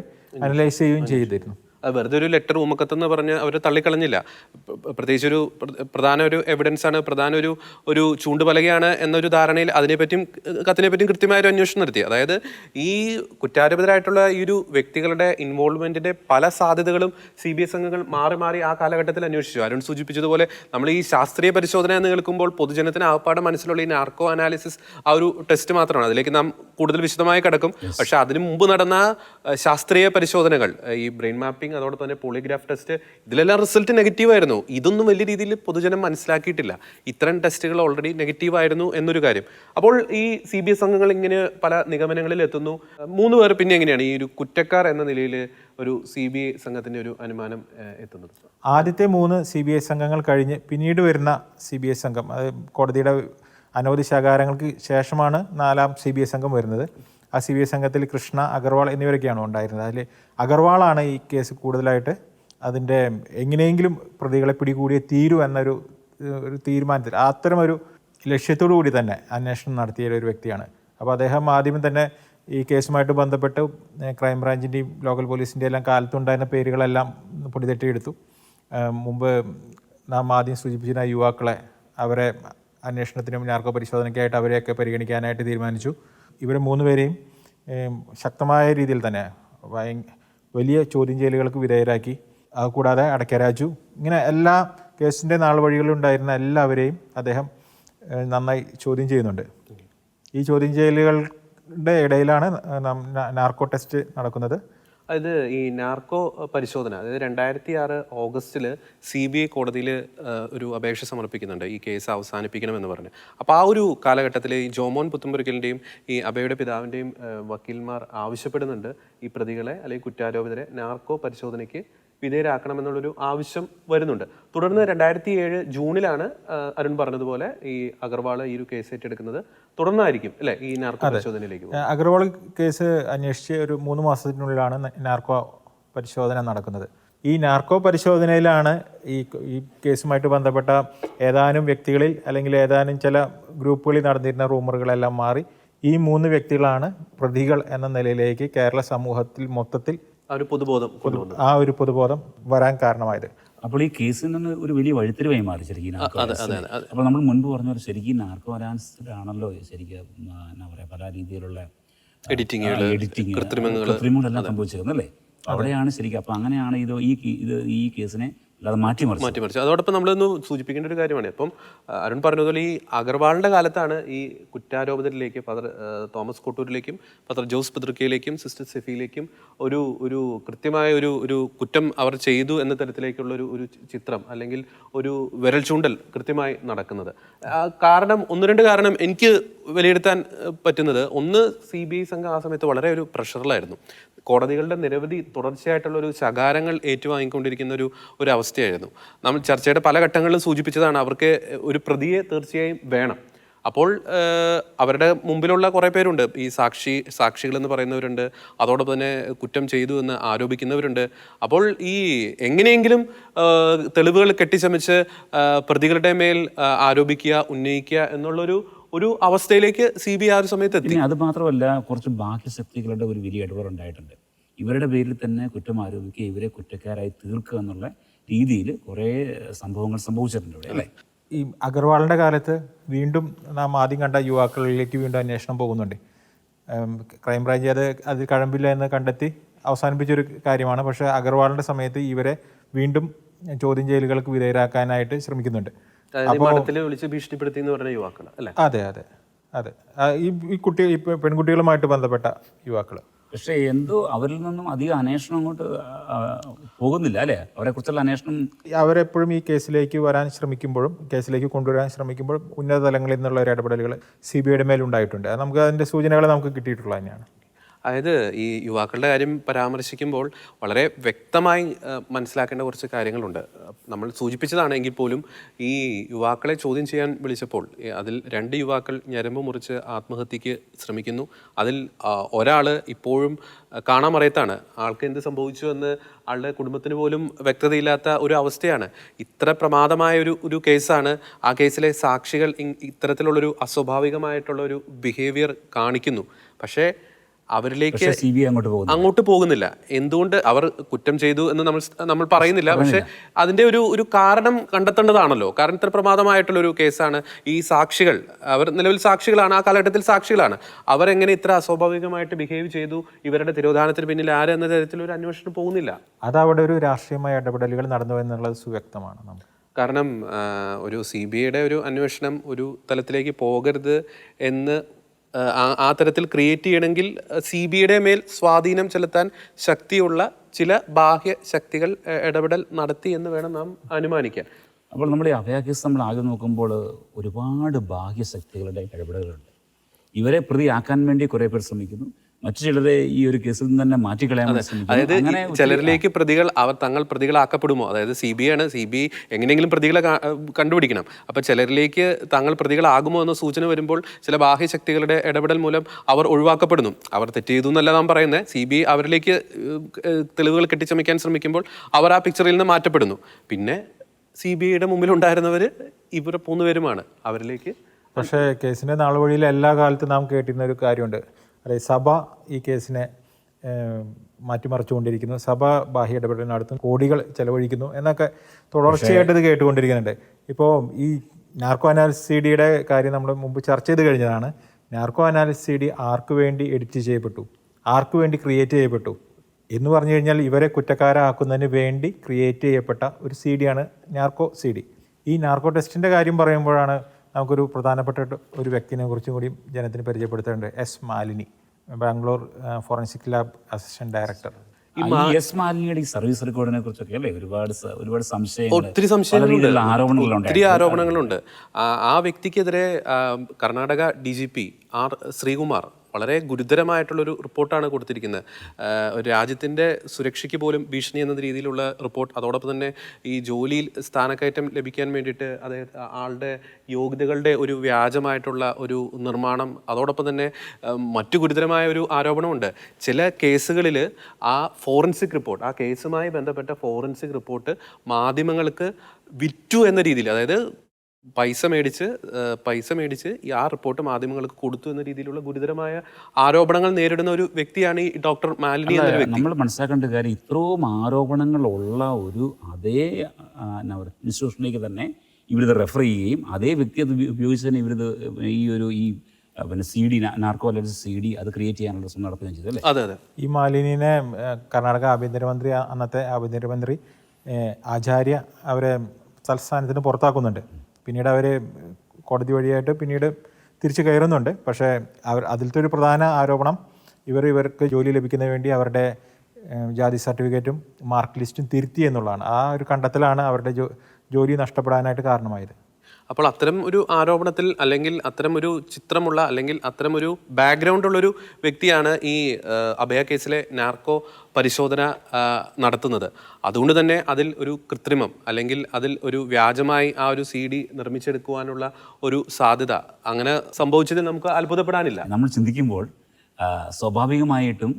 അനലൈസ് ചെയ്യുകയും ചെയ്തിരുന്നു. വെറുതെ ഒരു ലെറ്റർ ഉമക്കത്തെന്ന് പറഞ്ഞ് അവർ തള്ളിക്കളഞ്ഞില്ല. പ്ര- പ്രത്യേകിച്ച് ഒരു പ്രധാന ഒരു എവിഡൻസ് ആണ് പ്രധാന ഒരു ഒരു ചൂണ്ടുപലകയാണ് എന്നൊരു ധാരണയിൽ അതിനെപ്പറ്റിയും കത്തിനെ പറ്റിയും കൃത്യമായ ഒരു അന്വേഷണം നടത്തി. അതായത് ഈ കുറ്റാരോപിതരായിട്ടുള്ള ഈ ഒരു വ്യക്തികളുടെ ഇൻവോൾവ്മെന്റിന്റെ പല സാധ്യതകളും സി ബി എസ് അംഗങ്ങൾ മാറി മാറി ആ കാലഘട്ടത്തിൽ അന്വേഷിച്ചു. അരുൺ സൂചിപ്പിച്ചതുപോലെ നമ്മൾ ഈ ശാസ്ത്രീയ പരിശോധന എന്ന് കേൾക്കുമ്പോൾ പൊതുജനത്തിന് ആപ്പാടെ മനസ്സിലുള്ള ഈ നാർക്കോ അനാലിസിസ് ആ ഒരു ടെസ്റ്റ് മാത്രമാണ്. അതിലേക്ക് നാം കൂടുതൽ വിശദമായി കിടക്കും. പക്ഷെ അതിനു മുമ്പ് നടന്ന ശാസ്ത്രീയ പരിശോധനകൾ ഈ ബ്രെയിൻ മാപ്പിംഗ് ഹിയറിംഗ് അതോടൊപ്പം തന്നെ പോളിഗ്രാഫ് ടെസ്റ്റ് ഇതിലെല്ലാം റിസൾട്ട് നെഗറ്റീവ് ആയിരുന്നു. ഇതൊന്നും വലിയ രീതിയിൽ പൊതുജനം മനസ്സിലാക്കിയിട്ടില്ല. ഇത്തരം ടെസ്റ്റുകൾ ഓൾറെഡി നെഗറ്റീവ് ആയിരുന്നു എന്നൊരു കാര്യം. അപ്പോൾ ഈ സി ബി എസ് അംഗങ്ങൾ ഇങ്ങനെ പല നിഗമനങ്ങളിൽ എത്തുന്നു. മൂന്ന് പേർ പിന്നെ എങ്ങനെയാണ് ഈ ഒരു കുറ്റക്കാർ എന്ന നിലയിൽ ഒരു സി ബി ഐ സംഘത്തിന്റെ ഒരു അനുമാനം എത്തുന്നത്? ആദ്യത്തെ മൂന്ന് സി ബി ഐ സംഘങ്ങൾ കഴിഞ്ഞ് പിന്നീട് വരുന്ന സി ബി ഐ സംഘം അത് കോടതിയുടെ അനവധി ശകാരങ്ങൾക്ക് ശേഷമാണ് നാലാം സി ബി ഐ സംഘം വരുന്നത്. ആ സി ബി ഐ സംഘത്തിൽ കൃഷ്ണ അഗർവാൾ എന്നിവരൊക്കെയാണ് ഉണ്ടായിരുന്നത്. അതിൽ അഗർവാളാണ് ഈ കേസ് കൂടുതലായിട്ട് അതിന്റെ എങ്ങനെയെങ്കിലും പ്രതികളെ പിടികൂടിയേ തീരൂ എന്നൊരു ഒരു തീരുമാനത്തിൽ. അത്തരമൊരു ലക്ഷ്യത്തോടു കൂടി തന്നെ അന്വേഷണം നടത്തിയ ഒരു വ്യക്തിയാണ്. അപ്പോൾ അദ്ദേഹം ആദ്യം തന്നെ ഈ കേസുമായിട്ട് ബന്ധപ്പെട്ട് ക്രൈംബ്രാഞ്ചിന്റെയും ലോക്കൽ പോലീസിന്റെയും എല്ലാം കാലത്തുണ്ടായിരുന്ന പേരുകളെല്ലാം പൊടിതെട്ടിയെടുത്തു. മുമ്പ് നാം ആദ്യം സൂചിപ്പിച്ചിരുന്ന യുവാക്കളെ അവരെ അന്വേഷണത്തിനും ഞാർക്കോ പരിശോധനയ്ക്കായിട്ട് അവരെയൊക്കെ പരിഗണിക്കാനായിട്ട് തീരുമാനിച്ചു. ഇവരെ മൂന്ന് പേരെയും ശക്തമായ രീതിയിൽ തന്നെ വലിയ ചോദ്യം ചെയ്യലുകൾക്ക് വിധേയരാക്കി. അതുകൂടാതെ അടക്കരാജു ഇങ്ങനെ എല്ലാ കേസിന്റെ നാൾ വഴികളിലുണ്ടായിരുന്ന എല്ലാവരെയും അദ്ദേഹം നന്നായി ചോദ്യം ചെയ്യുന്നുണ്ട്. ഈ ചോദ്യം ചെയ്യലുകളുടെ ഇടയിലാണ് നാർക്കോ ടെസ്റ്റ് നടക്കുന്നത്. അതായത് ഈ നാർക്കോ പരിശോധന അതായത് രണ്ടായിരത്തി ആറ് ഓഗസ്റ്റിൽ സി ബി ഐ കോടതിയിൽ ഒരു അപേക്ഷ സമർപ്പിക്കുന്നുണ്ട് ഈ കേസ് അവസാനിപ്പിക്കണമെന്ന് പറഞ്ഞ്. അപ്പോൾ ആ ഒരു കാലഘട്ടത്തിൽ ഈ ജോമോൻ പുത്തുമ്പുരക്കലിന്റെയും ഈ അബയുടെ പിതാവിന്റെയും വക്കീൽമാർ ആവശ്യപ്പെടുന്നുണ്ട് ഈ പ്രതികളെ അല്ലെങ്കിൽ കുറ്റാരോപിതരെ നാർക്കോ പരിശോധനയ്ക്ക് വിധേയരാക്കണമെന്നുള്ളൊരു ആവശ്യം വരുന്നുണ്ട്. തുടർന്ന് രണ്ടായിരത്തി ഏഴ് ജൂണിലാണ് അരുൺ പറഞ്ഞതുപോലെ ഈ അഗർവാൾ ഈ ഒരു കേസ് ഏറ്റെടുക്കുന്നത്. തുടർന്നായിരിക്കും അല്ലെ ഈ നാർക്കോ പരിശോധനയിലേക്ക് അഗർവാൾ കേസ് അന്വേഷിച്ച് ഒരു മൂന്ന് മാസത്തിനുള്ളിലാണ് നാർക്കോ പരിശോധന നടക്കുന്നത്. ഈ നാർക്കോ പരിശോധനയിലാണ് ഈ ഈ കേസുമായിട്ട് ബന്ധപ്പെട്ട ഏതാനും വ്യക്തികളിൽ അല്ലെങ്കിൽ ഏതാനും ചില ഗ്രൂപ്പുകളിൽ നടന്നിരുന്ന റൂമറുകളെല്ലാം മാറി ഈ മൂന്ന് വ്യക്തികളാണ് പ്രതികൾ എന്ന നിലയിലേക്ക് കേരള സമൂഹത്തിൽ മൊത്തത്തിൽ പൊതുബോധം കൊണ്ടുവന്നു ആ ഒരു പൊതുബോധം വരാൻ കാരണമായത്. അപ്പോൾ ഈ കേസിൽ നിന്ന് ഒരു വലിയ വഴിത്തിരിവായി മാറി ശരിക്കും. അപ്പോൾ നമ്മൾ മുൻപ് പറഞ്ഞ പോലെ ശരിക്കും നാർക്കോ അലാൻസിലാണല്ലോ ശരിക്കും എന്നാ പറയാ പല രീതിയിലുള്ള എഡിറ്റിംഗ് കൃത്രിമങ്ങൾ. കൃത്രിമങ്ങളെല്ലാം സംഭവിച്ചിരുന്നല്ലേ അല്ലേ? അവിടെയാണ് ശരിക്കും അപ്പോൾ അങ്ങനെയാണ് ഇത് ഈ ഇത് ഈ കേസിനെ അല്ലാതെ മാറ്റിമറിച്ചത് മാറ്റിമറിച്ചു അതോടൊപ്പം നമ്മളൊന്ന് സൂചിപ്പിക്കേണ്ട ഒരു കാര്യമാണ്. അപ്പം അരുൺ പറഞ്ഞതുപോലെ ഈ അഗർവാളിന്റെ കാലത്താണ് ഈ കുറ്റാരോപിതരിലേക്ക് ഫാദർ തോമസ് കോട്ടൂരിലേക്കും ഫാദർ ജോസ് പിതൃക്കയിലേക്കും സിസ്റ്റർ സെഫിയിലേക്കും ഒരു ഒരു കൃത്യമായ ഒരു ഒരു കുറ്റം അവർ ചെയ്തു എന്ന തരത്തിലേക്കുള്ള ഒരു ഒരു ചിത്രം അല്ലെങ്കിൽ ഒരു വിരൽ ചൂണ്ടൽ കൃത്യമായി നടക്കുന്നത്. കാരണം ഒന്ന് രണ്ട് കാരണം എനിക്ക് വിലയിരുത്താൻ പറ്റുന്നത് ഒന്ന് സി ബി ഐ സംഘം ആ സമയത്ത് വളരെ ഒരു പ്രഷറിലായിരുന്നു. കോടതികളുടെ നിരവധി തുടർച്ചയായിട്ടുള്ള ഒരു ശകാരങ്ങൾ ഏറ്റുവാങ്ങിക്കൊണ്ടിരിക്കുന്ന ഒരു ഒരു അവസ്ഥയായിരുന്നു നമ്മൾ ചർച്ചയുടെ പല ഘട്ടങ്ങളിലും സൂചിപ്പിച്ചതാണ് അവർക്ക് ഒരു പ്രതിയെ തീർച്ചയായും വേണം. അപ്പോൾ അവരുടെ മുമ്പിലുള്ള കുറേ പേരുണ്ട്. ഈ സാക്ഷി സാക്ഷികളെന്ന് പറയുന്നവരുണ്ട്. അതോടൊപ്പം തന്നെ കുറ്റം ചെയ്തു എന്ന് ആരോപിക്കുന്നവരുണ്ട്. അപ്പോൾ ഈ എങ്ങനെയെങ്കിലും തെളിവുകൾ കെട്ടിച്ചമച്ച് പ്രതികളുടെ മേൽ ആരോപിക്കുക ഉന്നയിക്കുക എന്നുള്ളൊരു ഒരു അവസ്ഥയിലേക്ക് സി ബി ആ ഒരു സമയത്ത് എത്തി. പിന്നെ അത് മാത്രമല്ല കുറച്ച് ബാക്കി ശക്തികളുടെ ഒരു വലിയ ഇടപെടൽ ഉണ്ടായിട്ടുണ്ട്. ഇവരുടെ പേരിൽ തന്നെ കുറ്റം ആരോപിക്കുക ഇവരെ കുറ്റക്കാരായി തീർക്കുക എന്നുള്ള രീതിയിൽ കുറേ സംഭവങ്ങൾ സംഭവിച്ചിട്ടുണ്ട് ഇവിടെ അല്ലേ? ഈ അഗർവാളിന്റെ കാലത്ത് വീണ്ടും നാം ആദ്യം കണ്ട യുവാക്കളിലേക്ക് വീണ്ടും അന്വേഷണം പോകുന്നുണ്ട്. ക്രൈംബ്രാഞ്ച് അത് അത് കഴമ്പില്ല എന്ന് കണ്ടെത്തി അവസാനിപ്പിച്ചൊരു കാര്യമാണ്. പക്ഷേ അഗർവാളിന്റെ സമയത്ത് ഇവരെ വീണ്ടും ചോദ്യം ചെയ്യലുകൾക്ക് വിധേയരാക്കാനായിട്ട് ശ്രമിക്കുന്നുണ്ട്. മഠത്തിൽ വിളിച്ച് ഭീഷണിപ്പെടുത്തി എന്ന് പറഞ്ഞ യുവാക്കൾ അല്ലെ? അതെ അതെ അതെ. ഈ ഈ കുട്ടി ഈ പെൺകുട്ടികളുമായിട്ട് ബന്ധപ്പെട്ട യുവാക്കൾ പക്ഷേ എന്തോ അവരിൽ നിന്നും അധികം അന്വേഷണം അങ്ങോട്ട് പോകുന്നില്ല അല്ലേ? അവരെ കുറിച്ചുള്ള അന്വേഷണം അവരെപ്പോഴും ഈ കേസിലേക്ക് വരാൻ ശ്രമിക്കുമ്പോഴും കേസിലേക്ക് കൊണ്ടുവരാൻ ശ്രമിക്കുമ്പോഴും ഉന്നത തലങ്ങളിൽ നിന്നുള്ള ഒരു ഇടപെടലുകൾ സി ബി ഐയുടെ മേലുണ്ടായിട്ടുണ്ട്. അത് നമുക്ക് അതിന്റെ സൂചനകൾ നമുക്ക് കിട്ടിയിട്ടുള്ളത് തന്നെയാണ്. അതായത് ഈ യുവാക്കളുടെ കാര്യം പരാമർശിക്കുമ്പോൾ വളരെ വ്യക്തമായി മനസ്സിലാക്കേണ്ട കുറച്ച് കാര്യങ്ങളുണ്ട്. നമ്മൾ സൂചിപ്പിച്ചതാണെങ്കിൽ പോലും ഈ യുവാക്കളെ ചോദ്യം ചെയ്യാൻ വിളിച്ചപ്പോൾ അതിൽ രണ്ട് യുവാക്കൾ ഞരമ്പ് മുറിച്ച് ആത്മഹത്യക്ക് ശ്രമിക്കുന്നു. അതിൽ ഒരാൾ ഇപ്പോഴും കാണാമറയത്താണ് ആൾക്ക് എന്ത് സംഭവിച്ചു എന്ന് ആളുടെ കുടുംബത്തിന് പോലും വ്യക്തതയില്ലാത്ത ഒരു അവസ്ഥയാണ്. ഇത്ര പ്രമാദമായ ഒരു ഒരു കേസാണ് ആ കേസിലെ സാക്ഷികൾ ഇത്തരത്തിലുള്ളൊരു അസ്വാഭാവികമായിട്ടുള്ള ഒരു ബിഹേവിയർ കാണിക്കുന്നു. പക്ഷേ അവരിലേക്ക് പക്ഷേ സി ബി അങ്ങോട്ട് പോകുന്നു അങ്ങോട്ട് പോകുന്നില്ല. എന്തുകൊണ്ട് അവർ കുറ്റം ചെയ്തു എന്ന് നമ്മൾ നമ്മൾ പറയുന്നില്ല. പക്ഷെ അതിന്റെ ഒരു ഒരു കാരണം കണ്ടെത്തേണ്ടതാണല്ലോ. കാരണം ഇത്ര പ്രമാദമായിട്ടുള്ള ഒരു കേസാണ് ഈ സാക്ഷികൾ. അവർ നിലവിൽ സാക്ഷികളാണ് ആ കാലഘട്ടത്തിൽ സാക്ഷികളാണ്. അവരെങ്ങനെ ഇത്ര അസ്വാഭാവികമായിട്ട് ബിഹേവ് ചെയ്തു? ഇവരുടെ തിരോധാനത്തിന് പിന്നിൽ ആര് എന്ന തരത്തിൽ ഒരു അന്വേഷണം പോകുന്നില്ല. അത് അവിടെ ഒരു രാഷ്ട്രീയമായ ഇടപെടലുകൾ നടന്നു എന്നുള്ളത് സുവ്യക്തമാണ് നമുക്ക്. കാരണം ഒരു സി ബി ഐയുടെ ഒരു അന്വേഷണം ഒരു തലത്തിലേക്ക് പോകരുത് എന്ന് ആ, തരത്തിൽ ക്രിയേറ്റ് ചെയ്യണമെങ്കിൽ സി ബി ഐയുടെ മേൽ സ്വാധീനം ചെലുത്താൻ ശക്തിയുള്ള ചില ബാഹ്യ ശക്തികൾ ഇടപെടൽ നടത്തി എന്ന് വേണം നാം അനുമാനിക്കാൻ. അപ്പോൾ നമ്മൾ ഈ അഭയ കേസ് നമ്മൾ ആകെ നോക്കുമ്പോൾ ഒരുപാട് ബാഹ്യ ശക്തികളുടെ ഇടപെടലുകളുണ്ട്. ഇവരെ പ്രതിയാക്കാൻ വേണ്ടി കുറേ പേർ ശ്രമിക്കുന്നു. മറ്റു ചിലരെ ഈ ഒരു കേസിൽ നിന്ന് തന്നെ മാറ്റിക്കളയാൻ അതായത് ചിലരിലേക്ക് പ്രതികൾ അവർ തങ്ങൾ പ്രതികളാക്കപ്പെടുമോ? അതായത് സി ബി ആണ്. സി ബി എങ്ങനെയെങ്കിലും പ്രതികളെ കണ്ടുപിടിക്കണം. അപ്പൊ ചിലരിലേക്ക് തങ്ങൾ പ്രതികളാകുമോ എന്ന സൂചന വരുമ്പോൾ ചില ബാഹ്യ ശക്തികളുടെ ഇടപെടൽ മൂലം അവർ ഒഴിവാക്കപ്പെടുന്നു. അവർ തെറ്റ് ചെയ്തു എന്നല്ല നാം പറയുന്നത്. സി ബി അവരിലേക്ക് തെളിവുകൾ കെട്ടിച്ചമയ്ക്കാൻ ശ്രമിക്കുമ്പോൾ അവർ ആ പിക്ചറിൽ നിന്ന് മാറ്റപ്പെടുന്നു. പിന്നെ സി ബി ഐയുടെ മുമ്പിൽ ഉണ്ടായിരുന്നവർ ഇവരെ മൂന്നുപേരുമാണ് അവരിലേക്ക് പക്ഷേ കേസിന്റെ നാളുവഴിയിൽ എല്ലാ കാലത്തും നാം കേട്ടിരുന്ന ഒരു കാര്യമുണ്ട്. അതായത് സഭ ഈ കേസിനെ മാറ്റിമറിച്ചുകൊണ്ടിരിക്കുന്നു. സഭ ബാഹ്യ ഇടപെടലിനടുത്തും നടത്തും കോടികൾ ചെലവഴിക്കുന്നു എന്നൊക്കെ തുടർച്ചയായിട്ട് ഇത് കേട്ടുകൊണ്ടിരിക്കുന്നുണ്ട്. ഇപ്പോൾ ഈ നാർക്കോ അനാലിസ് സി ഡിയുടെ കാര്യം നമ്മൾ മുമ്പ് ചർച്ച ചെയ്ത് കഴിഞ്ഞതാണ്. നാർക്കോ അനാലിസ് സി ഡി ആർക്ക് വേണ്ടി എഡിറ്റ് ചെയ്യപ്പെട്ടു? ആർക്ക് വേണ്ടി ക്രിയേറ്റ് ചെയ്യപ്പെട്ടു? എന്ന് പറഞ്ഞു കഴിഞ്ഞാൽ ഇവരെ കുറ്റക്കാരാക്കുന്നതിന് വേണ്ടി ക്രിയേറ്റ് ചെയ്യപ്പെട്ട ഒരു സി ഡിയാണ് നാർക്കോ സി ഡി. ഈ നാർക്കോ ടെസ്റ്റിന്റെ കാര്യം പറയുമ്പോഴാണ് നമുക്കൊരു പ്രധാനപ്പെട്ട ഒരു വ്യക്തിനെ കുറിച്ചും കൂടി ജനത്തിന് പരിചയപ്പെടുത്തേണ്ടത് S Malini Bangalore forensic lab assistant director. ഈ എസ് മാലിനിയുടെ ഈ സർവീസ് റെക്കോർഡിനെ കുറിച്ചൊക്കെ അല്ലേ ഒരുപാട് ഒരുപാട് സംശയങ്ങൾ ഒത്തിരി സംശയങ്ങളുണ്ട്. ആരോപണങ്ങളുണ്ട്. ഒത്തിരി ആരോപണങ്ങളുണ്ട്. ആ- ആ വ്യക്തിക്കെതിരെ Karnataka D G P R Sreekumar വളരെ ഗുരുതരമായിട്ടുള്ളൊരു റിപ്പോർട്ടാണ് കൊടുത്തിരിക്കുന്നത്. ഒരു രാജ്യത്തിന്റെ സുരക്ഷയ്ക്ക് പോലും ഭീഷണി എന്ന രീതിയിലുള്ള റിപ്പോർട്ട് അതോടൊപ്പം തന്നെ ഈ ജോലിയിൽ സ്ഥാനക്കയറ്റം ലഭിക്കാൻ വേണ്ടിയിട്ട് അതായത് ആളുടെ യോഗ്യതകളുടെ ഒരു വ്യാജമായിട്ടുള്ള ഒരു നിർമ്മാണം അതോടൊപ്പം തന്നെ മറ്റു ഗുരുതരമായ ഒരു ആരോപണമുണ്ട്. ചില കേസുകളിൽ ആ ഫോറൻസിക് റിപ്പോർട്ട് ആ കേസുമായി ബന്ധപ്പെട്ട ഫോറൻസിക് റിപ്പോർട്ട് മാധ്യമങ്ങൾക്ക് വിറ്റു എന്ന രീതിയിൽ അതായത് പൈസ മേടിച്ച് പൈസ മേടിച്ച് ഈ ആ റിപ്പോർട്ട് മാധ്യമങ്ങൾക്ക് കൊടുത്തു എന്ന രീതിയിലുള്ള ഗുരുതരമായ ആരോപണങ്ങൾ നേരിടുന്ന ഒരു വ്യക്തിയാണ് ഈ ഡോക്ടർ മാലിനി എന്ന വ്യക്തി. നമ്മൾ മനസ്സിലാക്കേണ്ട കാര്യം ഇത്രയും ആരോപണങ്ങളുള്ള ഒരു അതേ ഇൻസ്റ്റിറ്റ്യൂഷനിലേക്ക് തന്നെ ഇവരിത് റെഫർ ചെയ്യുകയും അതേ വ്യക്തി അത് ഉപ- ഉപയോഗിച്ച് തന്നെ ഇവരിത് ഈ ഒരു ഈ പിന്നെ C D narco allergy C D അത് ക്രിയേറ്റ് ചെയ്യാനുള്ള ശ്രമം നടത്തുകയും ചെയ്തു അല്ലേ? അതെ അതെ. ഈ മാലിനിനെ കർണാടക ആഭ്യന്തരമന്ത്രി അന്നത്തെ ആഭ്യന്തരമന്ത്രി ആചാര്യ അവരെ തൽസ്ഥാനത്തിന് പുറത്താക്കുന്നുണ്ട്. പിന്നീട് അവർ കോടതി വഴിയായിട്ട് പിന്നീട് തിരിച്ചു കയറുന്നുണ്ട്. പക്ഷേ അവർ അതിലത്തെ ഒരു പ്രധാന ആരോപണം ഇവർ ഇവർക്ക് ജോലി ലഭിക്കുന്നതിന് വേണ്ടി അവരുടെ ജാതി സർട്ടിഫിക്കറ്റും മാർക്ക് ലിസ്റ്റും തിരുത്തി എന്നുള്ളതാണ്. ആ ഒരു കണ്ടെത്തലാണ് അവരുടെ ജോലി നഷ്ടപ്പെടാനായിട്ട് കാരണമായത്. അപ്പോൾ അത്തരം ഒരു ആരോപണത്തിൽ അല്ലെങ്കിൽ അത്തരം ഒരു ചിത്രമുള്ള അല്ലെങ്കിൽ അത്തരം ഒരു ബാക്ക്ഗ്രൗണ്ട് ഉള്ളൊരു വ്യക്തിയാണ് ഈ അഭയ കേസിലെ നാർക്കോ പരിശോധന നടത്തുന്നത്. അതുകൊണ്ട് തന്നെ അതിൽ ഒരു കൃത്രിമം അല്ലെങ്കിൽ അതിൽ ഒരു വ്യാജമായി ആ ഒരു സി ഡി നിർമ്മിച്ചെടുക്കുവാനുള്ള ഒരു സാധ്യത അങ്ങനെ സംഭവിച്ചതിൽ നമുക്ക് അത്ഭുതപ്പെടാനില്ല. നമ്മൾ ചിന്തിക്കുമ്പോൾ സ്വാഭാവികമായിട്ടും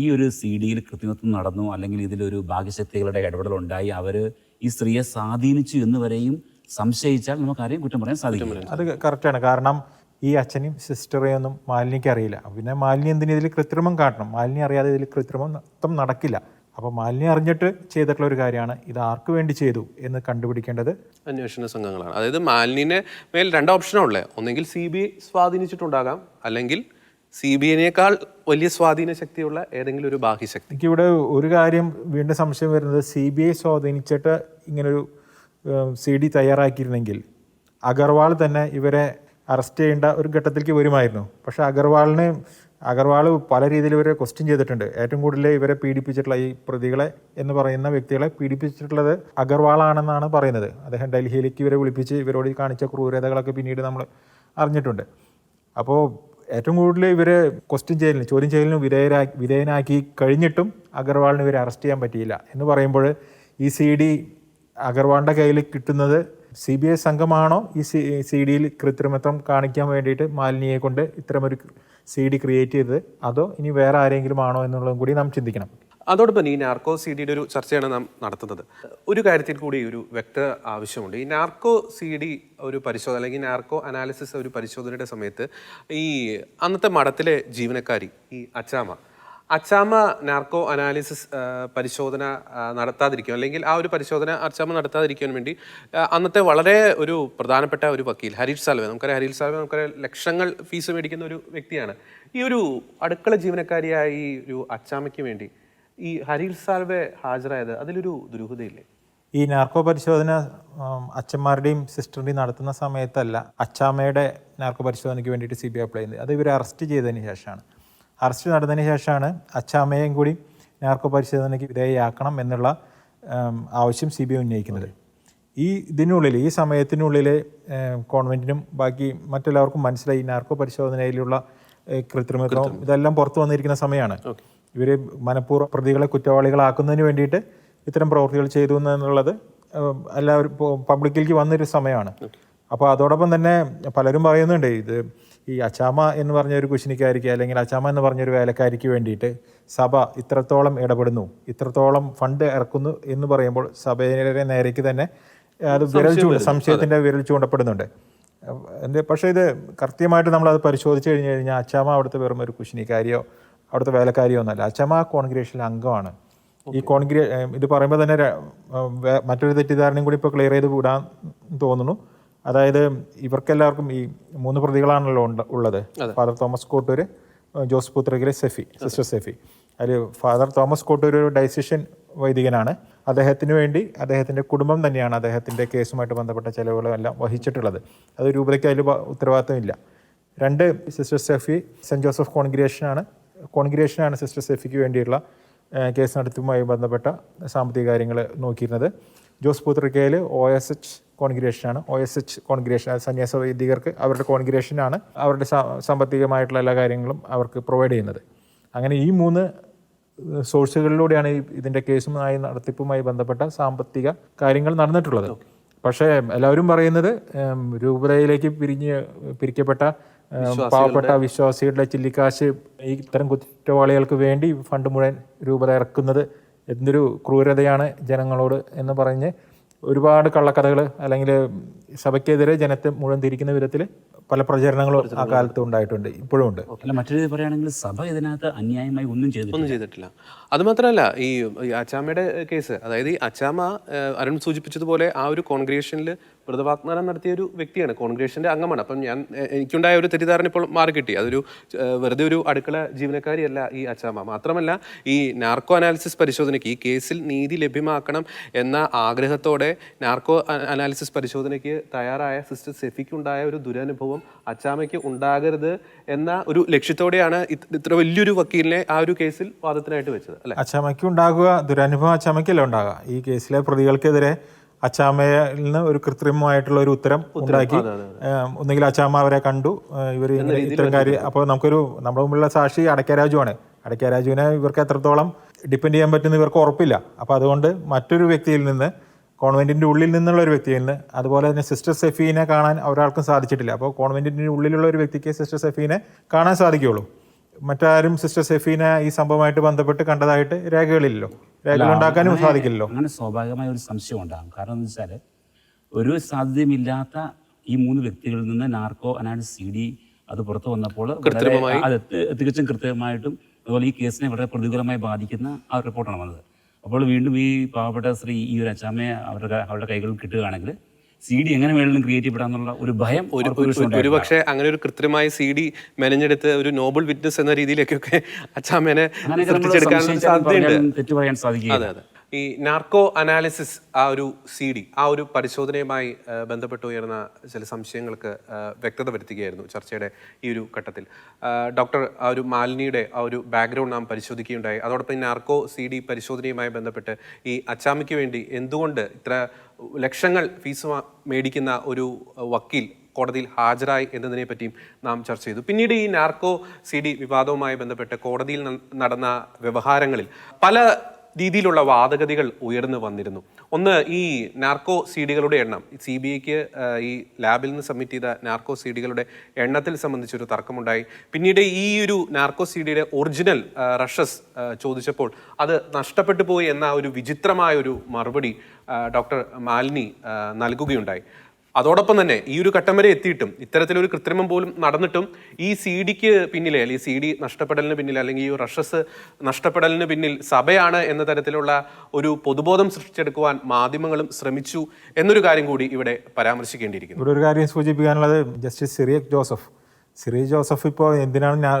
ഈ ഒരു സി ഡിയിൽ കൃത്രിമത്വം നടന്നു അല്ലെങ്കിൽ ഇതിലൊരു ഭാഗ്യശക്തികളുടെ ഇടപെടൽ ഉണ്ടായി അവർ ഈ സ്ത്രീയെ സ്വാധീനിച്ചു എന്ന് വരെയും സംശയിച്ചാൽ നമുക്ക് ആരെയും കുറ്റം പറയാൻ സാധിക്കും അത് കറക്റ്റാണ്. കാരണം ഈ അച്ഛനും സിസ്റ്ററെയൊന്നും ഒന്നും മാലിനിക്ക് അറിയില്ല. പിന്നെ മാലിനി എന്തിനു ഇതിൽ കൃത്രിമം കാട്ടണം? മാലിനി അറിയാതെ ഇതിൽ കൃത്രിമം മൊത്തം നടക്കില്ല. അപ്പോൾ മാലിനി അറിഞ്ഞിട്ട് ചെയ്തിട്ടുള്ള ഒരു കാര്യമാണ്. ഇത് ആർക്ക് വേണ്ടി ചെയ്തു എന്ന് കണ്ടുപിടിക്കേണ്ടത് അന്വേഷണ സംഘങ്ങളാണ്. അതായത് മാലിന്യനെ മേൽ രണ്ട് ഓപ്ഷനാണ് ഉള്ളത് ഒന്നെങ്കിൽ സി ബി ഐ സ്വാധീനിച്ചിട്ടുണ്ടാകാം. അല്ലെങ്കിൽ സി ബി ഐനേക്കാൾ വലിയ സ്വാധീന ശക്തിയുള്ള ഏതെങ്കിലും ഒരു ബാഹ്യശക്തി എനിക്കിവിടെ ഒരു കാര്യം വീണ്ടും സംശയം വരുന്നത്. സി ബി ഐ സ്വാധീനിച്ചിട്ട് ഇങ്ങനൊരു സി ഡി തയ്യാറാക്കിയിരുന്നെങ്കിൽ അഗർവാൾ തന്നെ ഇവരെ അറസ്റ്റ് ചെയ്യേണ്ട ഒരു ഘട്ടത്തിലേക്ക് വരുമായിരുന്നു. പക്ഷേ അഗർവാളിന് അഗർവാൾ പല രീതിയിൽ ഇവരെ ക്വസ്റ്റ്യൻ ചെയ്തിട്ടുണ്ട്. ഏറ്റവും കൂടുതൽ ഇവരെ പീഡിപ്പിച്ചിട്ടുള്ള ഈ പ്രതികളെ എന്ന് പറയുന്ന വ്യക്തികളെ പീഡിപ്പിച്ചിട്ടുള്ളത് അഗർവാളാണെന്നാണ് പറയുന്നത്. അദ്ദേഹം ഡൽഹിയിലേക്ക് ഇവരെ വിളിപ്പിച്ച് ഇവരോട് കാണിച്ച ക്രൂരതകളൊക്കെ പിന്നീട് നമ്മൾ അറിഞ്ഞിട്ടുണ്ട്. അപ്പോൾ ഏറ്റവും കൂടുതൽ ഇവരെ ക്വസ്റ്റ്യൻ ചെയ്യലിന് ചോദ്യം ചെയ്യലിന് വിധേയരാ വിധേയനാക്കി കഴിഞ്ഞിട്ടും അഗർവാളിന് ഇവരെ അറസ്റ്റ് ചെയ്യാൻ പറ്റിയില്ല. എന്ന് പറയുമ്പോൾ ഈ സി ഡി അഗർവാളിന്റെ കയ്യിൽ കിട്ടുന്നത് സി ബി ഐ സംഘമാണോ? ഈ സി സി ഡിയിൽ കൃത്രിമത്വം കാണിക്കാൻ വേണ്ടിയിട്ട് മാലിനിയെ കൊണ്ട് ഇത്തരമൊരു സി ഡി ക്രിയേറ്റ് ചെയ്തത്. അതോ ഇനി വേറെ ആരെങ്കിലും ആണോ എന്നുള്ളതും കൂടി നാം ചിന്തിക്കണം. അതോടൊപ്പം ഈ നാർക്കോ സി ഡിയുടെ ഒരു ചർച്ചയാണ് നാം നടത്തുന്നത്. ഒരു കാര്യത്തിൽ കൂടി ഒരു വ്യക്തത ആവശ്യമുണ്ട്. ഈ നാർക്കോ സി ഡി ഒരു പരിശോധന അല്ലെങ്കിൽ നാർക്കോ അനാലിസിസ് ഒരു പരിശോധനയുടെ സമയത്ത് ഈ അന്നത്തെ മഠത്തിലെ ജീവനക്കാരി ഈ അച്ചാമ അച്ചാമ നാർക്കോ അനാലിസിസ് പരിശോധന നടത്താതിരിക്കും. അല്ലെങ്കിൽ ആ ഒരു പരിശോധന അച്ചാമ നടത്താതിരിക്കാൻ വേണ്ടി അന്നത്തെ വളരെ ഒരു പ്രധാനപ്പെട്ട ഒരു വക്കീൽ ഹരീഷ് സാൽവെ. നമുക്കറിയാം ഹരീഷ് സാൽവെ നമുക്കറിയാം ലക്ഷങ്ങൾ ഫീസ് മേടിക്കുന്ന ഒരു വ്യക്തിയാണ്. ഈ ഒരു അടുക്കള ജീവനക്കാരിയായ ഈ ഒരു അച്ചാമയ്ക്ക് വേണ്ടി ഈ ഹരീഷ് സാൽവെ ഹാജരായത് അതിലൊരു ദുരൂഹതയില്ലേ? ഈ നാർക്കോ പരിശോധന അച്ഛന്മാരുടെയും സിസ്റ്ററിന്റെയും നടത്തുന്ന സമയത്തല്ല അച്ചാമ്മയുടെ നാർക്കോ പരിശോധനയ്ക്ക് വേണ്ടിയിട്ട് സി ബി ഐ അപ്ലൈ ചെയ്യുന്നത് അത് ഇവർ അറസ്റ്റ് ചെയ്തതിന് ശേഷമാണ്. അറസ്റ്റ് നടന്നതിന് ശേഷമാണ് അച്ചാമ്മയെയും കൂടി നാർക്കോ പരിശോധനയ്ക്ക് വിധേയയാക്കണം എന്നുള്ള ആവശ്യം സി ബി ഐ ഉന്നയിക്കുന്നത്. ഈ ഇതിനുള്ളിൽ ഈ സമയത്തിനുള്ളിൽ കോൺവെന്റിനും ബാക്കി മറ്റെല്ലാവർക്കും മനസ്സിലായി നാർക്കോ പരിശോധനയിലുള്ള കൃത്രിമത്വം ഇതെല്ലാം പുറത്തു വന്നിരിക്കുന്ന സമയമാണ്. ഇവർ മനഃപൂർവം പ്രതികളെ കുറ്റവാളികളാക്കുന്നതിന് വേണ്ടിയിട്ട് ഇത്തരം പ്രവൃത്തികൾ ചെയ്തു എന്നുള്ളത് എല്ലാവരും പബ്ലിക്കിലേക്ക് വന്നൊരു സമയമാണ്. അപ്പോൾ അതോടൊപ്പം തന്നെ പലരും പറയുന്നുണ്ട് ഇത് ഈ അച്ചാമ എന്ന് പറഞ്ഞ ഒരു കുശിനിക്കാരിക്ക് അല്ലെങ്കിൽ അച്ചാമ എന്ന് പറഞ്ഞൊരു വേലക്കാരിക്ക് വേണ്ടിയിട്ട് സഭ ഇത്രത്തോളം ഇടപെടുന്നു ഇത്രത്തോളം ഫണ്ട് ഇറക്കുന്നു എന്ന് പറയുമ്പോൾ സഭയുടെ നേരേക്ക് തന്നെ അത് വിരൽ ചൂണ്ട സംശയത്തിന്റെ വിരൽ ചൂണ്ടപ്പെടുന്നുണ്ട്. എന്റെ പക്ഷേ ഇത് കൃത്യമായിട്ട് നമ്മളത് പരിശോധിച്ച് കഴിഞ്ഞ് കഴിഞ്ഞാൽ അച്ചാമ അവിടുത്തെ വെറും ഒരു കുശിനിക്കാരിയോ അവിടുത്തെ വേലക്കാരിയോ ഒന്നല്ല. അച്ചാമ കോൺഗ്രേഷനിലെ അംഗമാണ്. ഈ കോൺഗ്രേ ഇത് പറയുമ്പോൾ തന്നെ മറ്റൊരു തെറ്റിദ്ധാരണയും കൂടി ഇപ്പോൾ ക്ലിയർ ചെയ്ത് വിടാൻ തോന്നുന്നു. അതായത് ഇവർക്കെല്ലാവർക്കും ഈ മൂന്ന് പ്രതികളാണല്ലോ ഉണ്ട്- ഉള്ളത്. ഫാദർ തോമസ് കോട്ടൂര് ജോസ് പുത്രകിലെ സെഫി സിസ്റ്റർ സെഫി. അതിൽ ഫാദർ തോമസ് കോട്ടൂർ ഒരു ഡൈസിഷൻ വൈദികനാണ്. അദ്ദേഹത്തിന് വേണ്ടി അദ്ദേഹത്തിന്റെ കുടുംബം തന്നെയാണ് അദ്ദേഹത്തിന്റെ കേസുമായിട്ട് ബന്ധപ്പെട്ട ചിലവുകളെല്ലാം വഹിച്ചിട്ടുള്ളത്. അത് രൂപതയ്ക്ക് അതിൽ ഉത്തരവാദിത്തമില്ല രണ്ട് സിസ്റ്റർ സെഫി സെന്റ് ജോസഫ് കോൺഗ്രിയേഷനാണ് കോൺഗ്രിയേഷനാണ് സിസ്റ്റർ സെഫിക്ക് വേണ്ടിയുള്ള കേസ് നടത്തിപ്പുമായി ബന്ധപ്പെട്ട സാമ്പത്തിക കാര്യങ്ങൾ നോക്കിയിരുന്നത്. Jose Puthrukkayil O S H കോൺഗ്രിയേഷനാണ് O S H congregation സന്യാസ വൈദികർക്ക് അവരുടെ കോൺഗ്രിയേഷനാണ് അവരുടെ സാമ്പത്തികമായിട്ടുള്ള എല്ലാ കാര്യങ്ങളും അവർക്ക് പ്രൊവൈഡ് ചെയ്യുന്നത്. അങ്ങനെ ഈ മൂന്ന് സോഴ്സുകളിലൂടെയാണ് ഈ ഇതിന്റെ കേസുമായി നടത്തിപ്പുമായി ബന്ധപ്പെട്ട സാമ്പത്തിക കാര്യങ്ങൾ നടന്നിട്ടുള്ളത്. പക്ഷേ എല്ലാവരും പറയുന്നത് രൂപതയിലേക്ക് പിരിഞ്ഞ് പിരിക്കപ്പെട്ട പാവപ്പെട്ട വിശ്വാസികളുടെ ചില്ലിക്കാശ് ഈ ഇത്തരം കുറ്റവാളികൾക്ക് വേണ്ടി ഫണ്ട് മുഴുവൻ രൂപത ഇറക്കുന്നത് എന്തൊരു ക്രൂരതയാണ് ജനങ്ങളോട് എന്ന് പറഞ്ഞ് ഒരുപാട് കള്ളക്കഥകൾ അല്ലെങ്കിൽ സഭയ്ക്കെതിരെ ജനത്തെ മുഴുവൻ തിരിക്കുന്ന വിധത്തിൽ പല പ്രചരണങ്ങളും ആ കാലത്ത് ഉണ്ടായിട്ടുണ്ട് ഇപ്പോഴും ഉണ്ട്. അല്ല മറ്റൊരു പറയുകയാണെങ്കിൽ സഭ ഇതിനകത്ത് അന്യായമായി ഒന്നും ചെയ്തിട്ടില്ല. ഒന്നും ചെയ്തിട്ടില്ല. അത് മാത്രമല്ല ഈ ഈ അച്ചാമ്മയുടെ കേസ് അതായത് ഈ അച്ചാമ്മ അരുൺ സൂചിപ്പിച്ചതുപോലെ ആ ഒരു കോൺഗ്രിയേഷനിൽ വ്രതവാഗ്ദാനം നടത്തിയ ഒരു വ്യക്തിയാണ് കോൺഗ്രസിന്റെ അംഗമാണ്. അപ്പം ഞാൻ എനിക്കുണ്ടായ ഒരു തെറ്റിദ്ധാരണ ഇപ്പോൾ മാറി കിട്ടി അതൊരു വെറുതെ ഒരു അടുക്കള ജീവനക്കാരിയല്ല ഈ അച്ചാമ്മ മാത്രമല്ല ഈ നാർക്കോ അനാലിസിസ് പരിശോധനയ്ക്ക് ഈ കേസിൽ നീതി ലഭ്യമാക്കണം എന്ന ആഗ്രഹത്തോടെ നാർക്കോ അനാലിസിസ് പരിശോധനയ്ക്ക് തയ്യാറായ സിസ്റ്റർ സെഫിക്കുണ്ടായ ഒരു ദുരനുഭവം അച്ചാമ്മയ്ക്ക് ഉണ്ടാകരുത് എന്ന ഒരു ലക്ഷ്യത്തോടെയാണ് ഇത്ര വലിയൊരു വക്കീലിനെ ആ ഒരു കേസിൽ വാദത്തിനായിട്ട് വെച്ചത് അല്ലെ? അച്ചാമയ്ക്ക് ഉണ്ടാകുക ദുരനുഭവം അച്ചാമയ്ക്കല്ല ഉണ്ടാകുക? ഈ കേസിലെ പ്രതികൾക്കെതിരെ അച്ചാമയിൽ നിന്ന് ഒരു കൃത്രിമമായിട്ടുള്ള ഒരു ഉത്തരം ഉണ്ടാക്കി. ഒന്നുകിൽ അച്ചാമ്മ അവരെ കണ്ടു. ഇവർ ഇത്തരം കാര്യം അപ്പോൾ നമുക്കൊരു നമ്മുടെ മുമ്പിലുള്ള സാക്ഷി അടയ്ക്കരാജുവാണ് അടയ്ക്കരാജുവിനെ ഇവർക്ക് എത്രത്തോളം ഡിപ്പെൻഡ് ചെയ്യാൻ പറ്റുന്ന ഇവർക്ക് ഉറപ്പില്ല. അപ്പോൾ അതുകൊണ്ട് മറ്റൊരു വ്യക്തിയിൽ നിന്ന് കോൺവെന്റിന്റെ ഉള്ളിൽ നിന്നുള്ള ഒരു വ്യക്തിയിൽ നിന്ന് അതുപോലെ തന്നെ സിസ്റ്റർ സെഫീനെ കാണാൻ ഒരാൾക്കും സാധിച്ചിട്ടില്ല. അപ്പോൾ കോൺവെന്റിന്റെ ഉള്ളിലുള്ള ഒരു വ്യക്തിക്ക് സിസ്റ്റർ സെഫീനെ കാണാൻ സാധിക്കുകയുള്ളൂ. മറ്റാരും സിസ്റ്റർ സെഫീനെ ഈ സംഭവമായിട്ട് ബന്ധപ്പെട്ട് കണ്ടതായിട്ട് രേഖകളില്ലല്ലോ. ഉണ്ടാക്കാനും സാധിക്കില്ലല്ലോ. അങ്ങനെ സ്വാഭാവികമായ ഒരു സംശയം ഉണ്ടാകും. കാരണം എന്ന് വെച്ചാൽ ഒരു സാധ്യതയുമില്ലാത്ത ഈ മൂന്ന് വ്യക്തികളിൽ നിന്ന് നാർക്കോ അനാണ് സി ഡി അത് പുറത്തു വന്നപ്പോൾ അത് തികച്ചും കൃത്യമായിട്ടും അതുപോലെ ഈ കേസിനെ വളരെ പ്രതികൂലമായി ബാധിക്കുന്ന ആ റിപ്പോർട്ടാണ് വന്നത്. അപ്പോൾ വീണ്ടും ഈ പാവപ്പെട്ട സ്ത്രീ ഈ ഒരു അച്ചാമ്മയെ അവരുടെ അവരുടെ കൈകളിൽ കിട്ടുകയാണെങ്കിൽ സി ഡി എങ്ങനെ വേണമെങ്കിലും ക്രിയേറ്റ് ചെയ്യപ്പെടാന്നുള്ള ഒരു ഭയം ഒരു പക്ഷേ അങ്ങനെ ഒരു കൃത്രിമമായ സി ഡി മെനഞ്ഞെടുത്ത് ഒരു നോബൽ വിറ്റ്നസ് എന്ന രീതിയിലേക്കൊക്കെ അച്ഛാമേനെ തെറ്റ് പറയാൻ അതെ. ഈ നാർക്കോ അനാലിസിസ് ആ ഒരു സി ഡി ആ ഒരു പരിശോധനയുമായി ബന്ധപ്പെട്ട് ഉയർന്ന ചില സംശയങ്ങൾക്ക് വ്യക്തത വരുത്തുകയായിരുന്നു ചർച്ചയുടെ ഈ ഒരു ഘട്ടത്തിൽ. ഡോക്ടർ ആ ഒരു മാലിനിയുടെ ആ ഒരു ബാക്ക്ഗ്രൗണ്ട് നാം പരിശോധിക്കുകയുണ്ടായി. അതോടൊപ്പം ഈ നാർക്കോ സി ഡി പരിശോധനയുമായി ബന്ധപ്പെട്ട് ഈ അച്ചാമിക്ക് വേണ്ടി എന്തുകൊണ്ട് ഇത്ര ലക്ഷങ്ങൾ ഫീസ് മേടിക്കുന്ന ഒരു വക്കീൽ കോടതിയിൽ ഹാജരായി എന്നതിനെ പറ്റിയും നാം ചർച്ച ചെയ്തു. പിന്നീട് ഈ നാർക്കോ സി ഡി വിവാദവുമായി ബന്ധപ്പെട്ട് കോടതിയിൽ നടന്ന വ്യവഹാരങ്ങളിൽ പല രീതിയിലുള്ള വാദഗതികൾ ഉയർന്നു വന്നിരുന്നു. ഒന്ന് ഈ നാർക്കോ സീഡികളുടെ എണ്ണം. സി ബി ഐക്ക് ഈ ലാബിൽ നിന്ന് സബ്മിറ്റ് ചെയ്ത നാർക്കോ സീഡികളുടെ എണ്ണത്തിൽ സംബന്ധിച്ചൊരു തർക്കമുണ്ടായി. പിന്നീട് ഈ ഒരു നാർക്കോ സീഡിയുടെ ഒറിജിനൽ റഷസ് ചോദിച്ചപ്പോൾ അത് നഷ്ടപ്പെട്ടു പോയി എന്ന ഒരു വിചിത്രമായ ഒരു മറുപടി ഡോക്ടർ മാലിനി നൽകുകയുണ്ടായി. അതോടൊപ്പം തന്നെ ഈ ഒരു ഘട്ടം വരെ എത്തിയിട്ടും ഇത്തരത്തിലൊരു കൃത്രിമം പോലും നടന്നിട്ടും ഈ സി ഡിക്ക് പിന്നിലെ അല്ലെങ്കിൽ സി ഡി നഷ്ടപ്പെടലിന് പിന്നിൽ അല്ലെങ്കിൽ ഈ റഷസ് നഷ്ടപ്പെടലിന് പിന്നിൽ സഭയാണ് എന്ന തരത്തിലുള്ള ഒരു പൊതുബോധം സൃഷ്ടിച്ചെടുക്കുവാൻ മാധ്യമങ്ങളും ശ്രമിച്ചു എന്നൊരു കാര്യം കൂടി ഇവിടെ പരാമർശിക്കേണ്ടിയിരിക്കുന്നു. ഇവിടെ ഒരു കാര്യം സൂചിപ്പിക്കാനുള്ളത് justice Cyriac Joseph. Cyriac Joseph ഇപ്പോൾ എന്തിനാണ് ഞാൻ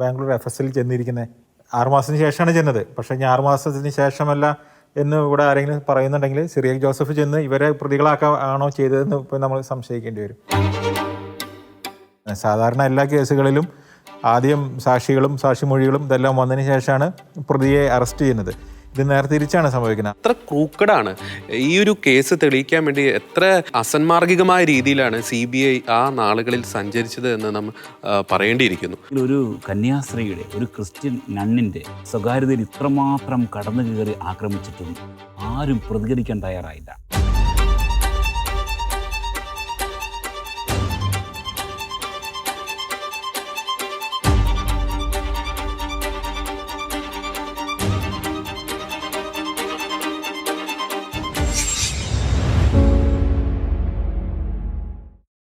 ബാംഗ്ലൂർ എഫ് എസ് എൽ ചെന്നിരിക്കുന്നത്? ആറുമാസത്തിന് ശേഷമാണ് ചെന്നത്. പക്ഷേ ഞാൻ ആറുമാസത്തിന് ശേഷമല്ല എന്ന് ഇവിടെ ആരെങ്കിലും പറയുന്നുണ്ടെങ്കിൽ സിറിയക് ജോസഫ് ചെന്ന് ഇവരെ പ്രതികളാക്കാൻ ആണോ ചെയ്തതെന്ന് ഇപ്പോൾ നമ്മൾ സംശയിക്കേണ്ടി വരും. സാധാരണ എല്ലാ കേസുകളിലും ആദ്യം സാക്ഷികളും സാക്ഷിമൊഴികളും ഇതെല്ലാം വന്നതിന് ശേഷമാണ് പ്രതിയെ അറസ്റ്റ് ചെയ്യുന്നത്. ഇത് നേരെ തിരിച്ചാണ് സംഭവിക്കുന്നത്. അത്ര ക്രൂക്കഡാണ് ഈ ഒരു കേസ് തെളിയിക്കാൻ വേണ്ടി എത്ര അസന്മാർഗികമായ രീതിയിലാണ് സി ബി ഐ ആ നാളുകളിൽ സഞ്ചരിച്ചത് എന്ന് നമ്മൾ പറയേണ്ടിയിരിക്കുന്നു. ഒരു കന്യാസ്ത്രീയുടെ ഒരു ക്രിസ്ത്യൻ നണ്ണിന്റെ സ്വകാര്യതയിൽ ഇത്രമാത്രം കടന്നു കയറി ആക്രമിച്ചിട്ടും ആരും പ്രതികരിക്കാൻ തയ്യാറായില്ല.